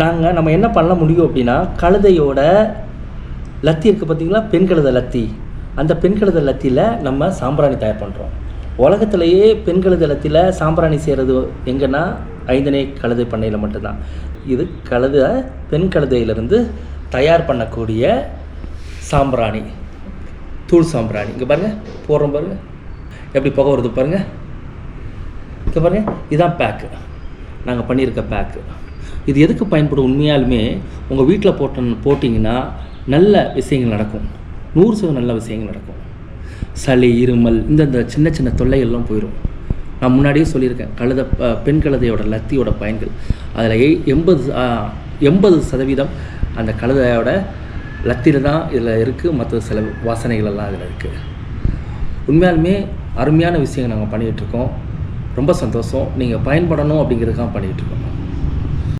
நாங்கள் நம்ம என்ன பண்ண முடியும் அப்படின்னா கழுதையோட லத்தி இருக்குது பார்த்தீங்களா பெண் கழுத லத்தி. அந்த பெண் கழுத லத்தியில் நம்ம சாம்பிராணி தயார் பண்ணுறோம் உலகத்திலேயே பெண் கழுத லத்தியில் சாம்பிராணி செய்கிறது எங்கன்னா ஐந்தனை கழுதை பண்ணையில் மட்டும்தான். இது கழுத பெண் கழுதையிலிருந்து தயார் பண்ணக்கூடிய சாம்பிராணி. தூள் சாம்பிராணி. இங்கே பாருங்கள் போடுறோம் பாருங்கள் எப்படி புகை வருது பாருங்கள் இங்கே பாருங்கள் இதுதான் பேக்கு நாங்கள் பண்ணியிருக்க பேக்கு இது எதுக்கு பயன்படும் உண்மையாலுமே உங்கள் வீட்டில் போட்ட போட்டிங்கன்னா நல்ல விஷயங்கள் நடக்கும். நூறு சதவீதம் நல்ல விஷயங்கள் நடக்கும். சளி இருமல் இந்த இந்த சின்ன சின்ன தொல்லைகள்லாம் போயிடும் நான் முன்னாடியே சொல்லியிருக்கேன் கழுத பெண் கழுதையோட லத்தியோட பயன்கள். அதில் எ எண்பது எண்பது சதவீதம் அந்த கழுதையோட லத்தியில் தான் இதில் இருக்குது மற்ற சில வாசனைகள் எல்லாம் இதில் இருக்குது உண்மையாலுமே அருமையான விஷயங்கள் நாங்கள் பண்ணிகிட்ருக்கோம் ரொம்ப சந்தோஷம். நீங்கள் பயன்படணும் அப்படிங்கிறதுக்காக பண்ணிகிட்ருக்கோம்